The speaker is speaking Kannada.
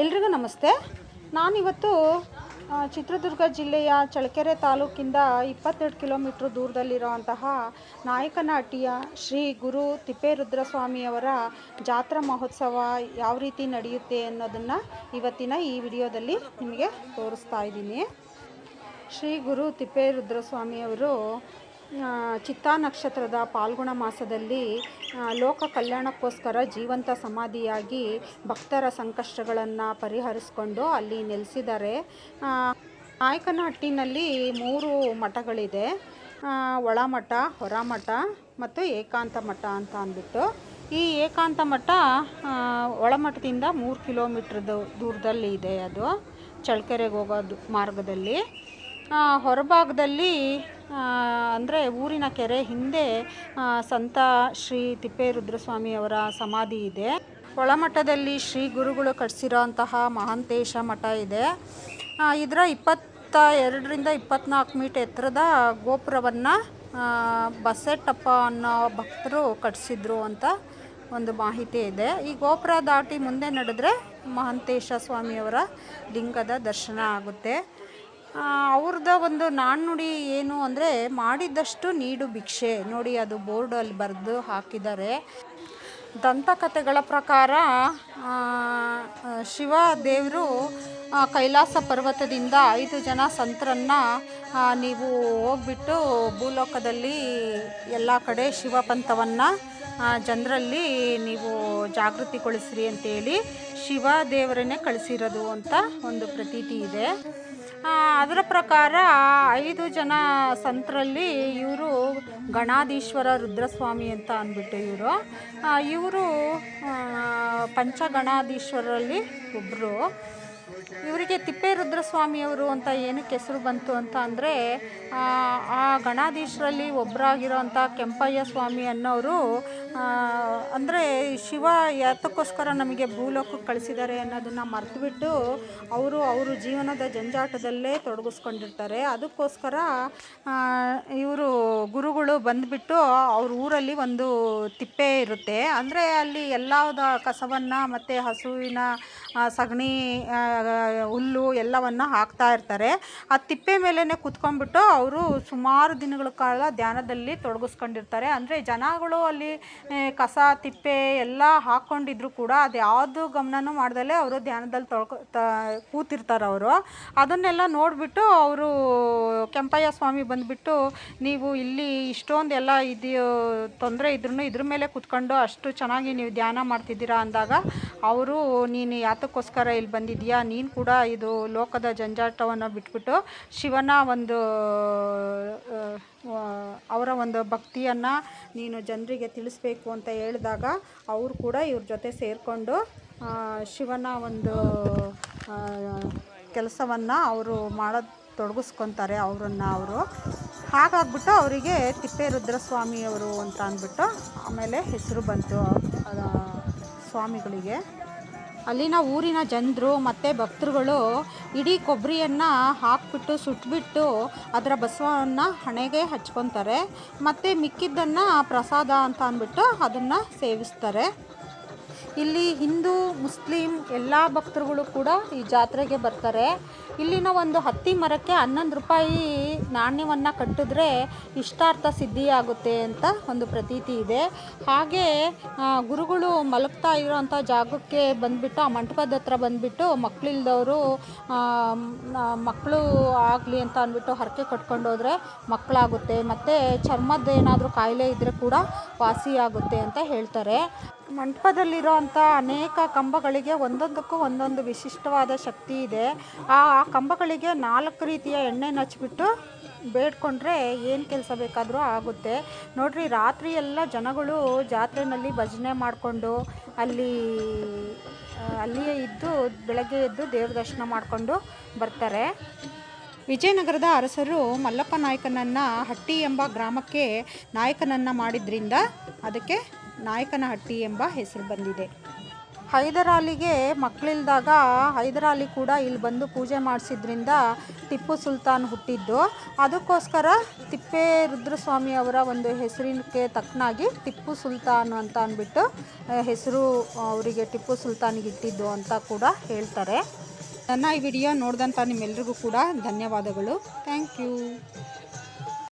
ಎಲ್ರಿಗೂ ನಮಸ್ತೆ. ನಾನಿವತ್ತು ಚಿತ್ರದುರ್ಗ ಜಿಲ್ಲೆಯ ಚಳಕೆರೆ ತಾಲೂಕಿಂದ ಇಪ್ಪತ್ತೆರಡು ಕಿಲೋಮೀಟ್ರ್ ದೂರದಲ್ಲಿರುವಂತಹ ನಾಯಕನಹಟ್ಟಿಯ ಶ್ರೀ ಗುರು ತಿಪ್ಪೇರುದ್ರಸ್ವಾಮಿಯವರ ಜಾತ್ರಾ ಮಹೋತ್ಸವ ಯಾವ ರೀತಿ ನಡೆಯುತ್ತೆ ಅನ್ನೋದನ್ನು ಇವತ್ತಿನ ಈ ವಿಡಿಯೋದಲ್ಲಿ ನಿಮಗೆ ತೋರಿಸ್ತಾ ಇದ್ದೀನಿ. ಶ್ರೀ ಗುರು ತಿಪ್ಪೇರುದ್ರಸ್ವಾಮಿಯವರು ಚಿತ್ತಾ ನಕ್ಷತ್ರದ ಪಾಲ್ಗುಣ ಮಾಸದಲ್ಲಿ ಲೋಕ ಕಲ್ಯಾಣಕ್ಕೋಸ್ಕರ ಜೀವಂತ ಸಮಾಧಿಯಾಗಿ ಭಕ್ತರ ಸಂಕಷ್ಟಗಳನ್ನು ಪರಿಹರಿಸ್ಕೊಂಡು ಅಲ್ಲಿ ನೆಲೆಸಿದ್ದಾರೆ. ನಾಯಕನಹಟ್ಟಿನಲ್ಲಿ ಮೂರು ಮಠಗಳಿದೆ. ಒಳಮಠ, ಹೊರಮಠ ಮತ್ತು ಏಕಾಂತ ಮಠ ಅಂತ ಅಂದ್ಬಿಟ್ಟು. ಈ ಏಕಾಂತ ಮಠ ಒಳಮಠದಿಂದ ಮೂರು ಕಿಲೋಮೀಟ್ರ್ದು ದೂರದಲ್ಲಿ ಇದೆ ಅದು, ಚಳ್ಳಕೆರೆಗೆ ಹೋಗೋದು ಮಾರ್ಗದಲ್ಲಿ. ಹೊರಭಾಗದಲ್ಲಿ ಅಂದರೆ ಊರಿನ ಕೆರೆ ಹಿಂದೆ ಸಂತ ಶ್ರೀ ತಿಪ್ಪೇರುದ್ರಸ್ವಾಮಿಯವರ ಸಮಾಧಿ ಇದೆ. ಒಳಮಠದಲ್ಲಿ ಶ್ರೀ ಗುರುಗಳು ಕಟ್ಟಿಸಿರೋಂತಹ ಮಹಾಂತೇಶ ಮಠ ಇದೆ. ಇದರ ಇಪ್ಪತ್ತ ಎರಡರಿಂದ ಇಪ್ಪತ್ನಾಲ್ಕು ಮೀಟರ್ ಎತ್ತರದ ಗೋಪುರವನ್ನು ಬಸೆಟ್ಟಪ್ಪ ಅನ್ನೋ ಭಕ್ತರು ಕಟ್ಸಿದ್ರು ಅಂತ ಒಂದು ಮಾಹಿತಿ ಇದೆ. ಈ ಗೋಪುರ ದಾಟಿ ಮುಂದೆ ನಡೆದ್ರೆ ಮಹಾಂತೇಶ ಸ್ವಾಮಿಯವರ ಲಿಂಗದ ದರ್ಶನ ಆಗುತ್ತೆ. ಅವ್ರದ್ದು ಒಂದು ನಾಣ್ಣುಡಿ ಏನು ಅಂದರೆ ಮಾಡಿದಷ್ಟು ನೀಡು ಭಿಕ್ಷೆ. ನೋಡಿ, ಅದು ಬೋರ್ಡಲ್ಲಿ ಬರೆದು ಹಾಕಿದ್ದಾರೆ. ದಂತಕಥೆಗಳ ಪ್ರಕಾರ ಶಿವ ದೇವರು ಕೈಲಾಸ ಪರ್ವತದಿಂದ ಐದು ಜನ ಸಂತರನ್ನು ನೀವು ಹೋಗ್ಬಿಟ್ಟು ಭೂಲೋಕದಲ್ಲಿ ಎಲ್ಲ ಕಡೆ ಶಿವಪಂಥವನ್ನು ಜನರಲ್ಲಿ ನೀವು ಜಾಗೃತಿಗೊಳಿಸ್ರಿ ಅಂತೇಳಿ ಶಿವ ದೇವರನ್ನೇ ಕಳಿಸಿರೋದು ಅಂತ ಒಂದು ಪ್ರತೀತಿ ಇದೆ. ಅದರ ಪ್ರಕಾರ ಐದು ಜನ ಸಂತರಲ್ಲಿ ಇವರು ಗಣಾಧೀಶ್ವರ ರುದ್ರಸ್ವಾಮಿ ಅಂತ ಅಂದ್ಬಿಟ್ಟು ಇವರು. ಇವರು ಪಂಚಗಣಾಧೀಶ್ವರಲ್ಲಿ ಒಬ್ಬರು ಇವರಿಗೆ ತಿಪ್ಪೇರುದ್ರಸ್ವಾಮಿಯವರು ಅಂತ ಏನಕ್ಕೆ ಹೆಸರು ಬಂತು ಅಂತ ಅಂದರೆ, ಆ ಗಣಾಧೀಶರಲ್ಲಿ ಒಬ್ಬರಾಗಿರೋಂಥ ಕೆಂಪಯ್ಯ ಸ್ವಾಮಿ ಅನ್ನೋರು ಅಂದರೆ ಶಿವ ಯಾತಕ್ಕೋಸ್ಕರ ನಮಗೆ ಭೂಲೋಕಕ್ಕೆ ಕಳಿಸಿದ್ದಾರೆ ಅನ್ನೋದನ್ನು ಮರೆತುಬಿಟ್ಟು ಅವರು ಅವರು ಜೀವನದ ಜಂಜಾಟದಲ್ಲೇ ತೊಡಗಿಸ್ಕೊಂಡಿರ್ತಾರೆ. ಅದಕ್ಕೋಸ್ಕರ ಇವರು ಗುರುಗಳು ಬಂದುಬಿಟ್ಟು ಅವ್ರ ಊರಲ್ಲಿ ಒಂದು ತಿಪ್ಪೆ ಇರುತ್ತೆ. ಅಂದರೆ ಅಲ್ಲಿ ಎಲ್ಲದ ಕಸವನ್ನು ಮತ್ತು ಹಸುವಿನ ಸಗಣಿ ಹುಲ್ಲು ಎಲ್ಲವನ್ನು ಹಾಕ್ತಾ ಇರ್ತಾರೆ. ಆ ತಿಪ್ಪೆ ಮೇಲೇ ಕುತ್ಕೊಂಡ್ಬಿಟ್ಟು ಅವರು ಸುಮಾರು ದಿನಗಳ ಕಾಲ ಧ್ಯಾನದಲ್ಲಿ ತೊಡಗಿಸ್ಕೊಂಡಿರ್ತಾರೆ. ಅಂದರೆ ಜನಗಳು ಅಲ್ಲಿ ಕಸ, ತಿಪ್ಪೆ ಎಲ್ಲ ಹಾಕ್ಕೊಂಡಿದ್ರು ಕೂಡ ಅದು ಯಾವುದು ಗಮನನೂ ಮಾಡ್ದಲೇ ಅವರು ಧ್ಯಾನದಲ್ಲಿ ತೊಳ್ಕೊ, ತ, ಕೂತಿರ್ತಾರೆ ಅವರು. ಅದನ್ನೆಲ್ಲ ನೋಡಿಬಿಟ್ಟು ಅವರು ಕೆಂಪಯ್ಯ ಸ್ವಾಮಿ ಬಂದುಬಿಟ್ಟು ನೀವು ಇಲ್ಲಿ ಇಷ್ಟೊಂದು ಎಲ್ಲ ಇದೆಯೋ, ತೊಂದರೆ ಇದ್ರೂ ಇದ್ರ ಮೇಲೆ ಕುತ್ಕೊಂಡು ಅಷ್ಟು ಚೆನ್ನಾಗಿ ನೀವು ಧ್ಯಾನ ಮಾಡ್ತಿದ್ದೀರಾ ಅಂದಾಗ ಅವರು, ನೀನು ಯಾತಕ್ಕೋಸ್ಕರ ಇಲ್ಲಿ ಬಂದಿದ್ದೀಯಾ? ನೀನು ಕೂಡ ಇದು ಲೋಕದ ಜಂಜಾಟವನ್ನು ಬಿಟ್ಬಿಟ್ಟು ಶಿವನ ಒಂದು ಅವರ ಒಂದು ಭಕ್ತಿಯನ್ನು ನೀನು ಜನರಿಗೆ ತಿಳಿಸ್ಬೇಕು ಅಂತ ಹೇಳಿದಾಗ ಅವರು ಕೂಡ ಇವ್ರ ಜೊತೆ ಸೇರಿಕೊಂಡು ಶಿವನ ಒಂದು ಕೆಲಸವನ್ನು ಅವರು ಮಾಡೋದು ತೊಡಗಿಸ್ಕೊತಾರೆ ಅವರನ್ನು ಅವರು. ಹಾಗಾಗ್ಬಿಟ್ಟು ಅವರಿಗೆ ತಿಪ್ಪೇರುದ್ರಸ್ವಾಮಿಯವರು ಅಂತ ಅಂದ್ಬಿಟ್ಟು ಆಮೇಲೆ ಹೆಸರು ಬಂತು. ಸ್ವಾಮಿಗಳಿಗೆ. ಅಲ್ಲಿನ ಊರಿನ ಜನರು ಮತ್ತು ಭಕ್ತರುಗಳು ಇಡೀ ಕೊಬ್ಬರಿಯನ್ನು ಹಾಕ್ಬಿಟ್ಟು, ಸುಟ್ಬಿಟ್ಟು ಅದರ ಬಸವನ್ನು ಹಣೆಗೆ ಹಚ್ಕೊತಾರೆ. ಮತ್ತು ಮಿಕ್ಕಿದ್ದನ್ನು ಪ್ರಸಾದ ಅಂತ ಅಂದ್ಬಿಟ್ಟು ಅದನ್ನು ಸೇವಿಸ್ತಾರೆ. ಇಲ್ಲಿ ಹಿಂದೂ, ಮುಸ್ಲಿಂ ಎಲ್ಲ ಭಕ್ತರುಗಳು ಕೂಡ ಈ ಜಾತ್ರೆಗೆ ಬರ್ತಾರೆ. ಇಲ್ಲಿನ ಒಂದು ಹತ್ತಿ ಮರಕ್ಕೆ ಹನ್ನೊಂದು ರೂಪಾಯಿ ನಾಣ್ಯವನ್ನು ಕಟ್ಟಿದ್ರೆ ಇಷ್ಟಾರ್ಥ ಸಿದ್ಧಿಯಾಗುತ್ತೆ ಅಂತ ಒಂದು ಪ್ರತೀತಿ ಇದೆ. ಹಾಗೆ ಗುರುಗಳು ಮಲಗ್ತಾ ಇರೋವಂಥ ಜಾಗಕ್ಕೆ ಬಂದುಬಿಟ್ಟು, ಆ ಮಂಟಪದ ಹತ್ರ ಬಂದುಬಿಟ್ಟು ಮಕ್ಕಳಿಲ್ದವರು ಮಕ್ಕಳು ಆಗಲಿ ಅಂತ ಅಂದ್ಬಿಟ್ಟು ಹರಕೆ ಕಟ್ಕೊಂಡು ಹೋದರೆ ಮಕ್ಕಳಾಗುತ್ತೆ ಮತ್ತು ಚರ್ಮದ ಏನಾದರೂ ಕಾಯಿಲೆ ಇದ್ದರೆ ಕೂಡ ವಾಸಿಯಾಗುತ್ತೆ ಅಂತ ಹೇಳ್ತಾರೆ. ಮಂಟಪದಲ್ಲಿರುವಂಥ ಅನೇಕ ಕಂಬಗಳಿಗೆ ಒಂದೊಂದಕ್ಕೂ ಒಂದೊಂದು ವಿಶಿಷ್ಟವಾದ ಶಕ್ತಿ ಇದೆ. ಆ ಕಂಬಗಳಿಗೆ ನಾಲ್ಕು ರೀತಿಯ ಎಣ್ಣೆ ನಚ್ಚಿಬಿಟ್ಟು ಬೇಡ್ಕೊಂಡ್ರೆ ಏನು ಕೆಲಸ ಬೇಕಾದರೂ ಆಗುತ್ತೆ. ನೋಡ್ರಿ, ರಾತ್ರಿ ಎಲ್ಲ ಜನಗಳು ಜಾತ್ರೆಯಲ್ಲಿ ಭಜನೆ ಮಾಡಿಕೊಂಡು, ಅಲ್ಲಿ, ಅಲ್ಲಿಯೇ ಇದ್ದು, ಬೆಳಗ್ಗೆ ಎದ್ದು ದೇವ್ರ ದರ್ಶನ ಮಾಡಿಕೊಂಡು ಬರ್ತಾರೆ. ವಿಜಯನಗರದ ಅರಸರು ಮಲ್ಲಪ್ಪ ನಾಯಕನನ್ನು ಹಟ್ಟಿ ಎಂಬ ಗ್ರಾಮಕ್ಕೆ ನಾಯಕನನ್ನು ಮಾಡಿದ್ರಿಂದ ಅದಕ್ಕೆ ನಾಯಕನ ಹಟ್ಟಿ ಎಂಬ ಹೆಸರು ಬಂದಿದೆ. ಹೈದರಾಲಿಗೆ ಮಕ್ಕಳಿಲ್ದಾಗ ಹೈದರಾಲಿ ಕೂಡ ಇಲ್ಲಿ ಬಂದು ಪೂಜೆ ಮಾಡಿಸಿದ್ರಿಂದ ಟಿಪ್ಪು ಸುಲ್ತಾನ್ ಹುಟ್ಟಿದ್ದು. ಅದಕ್ಕೋಸ್ಕರ ತಿಪ್ಪೆ ರುದ್ರಸ್ವಾಮಿ ಅವರ ಒಂದು ಹೆಸರಿನಕ್ಕೆ ತಕ್ಕನಾಗಿ ಟಿಪ್ಪು ಸುಲ್ತಾನ್ ಅಂತ ಅಂದ್ಬಿಟ್ಟು ಹೆಸರು ಅವರಿಗೆ ಟಿಪ್ಪು ಸುಲ್ತಾನಿಗೆ ಇಟ್ಟಿದ್ದು ಅಂತ ಕೂಡ ಹೇಳ್ತಾರೆ. ನನ್ನ ಈ ವಿಡಿಯೋ ನೋಡಿದಂಥ ನಿಮ್ಮೆಲ್ರಿಗೂ ಕೂಡ ಧನ್ಯವಾದಗಳು. Thank you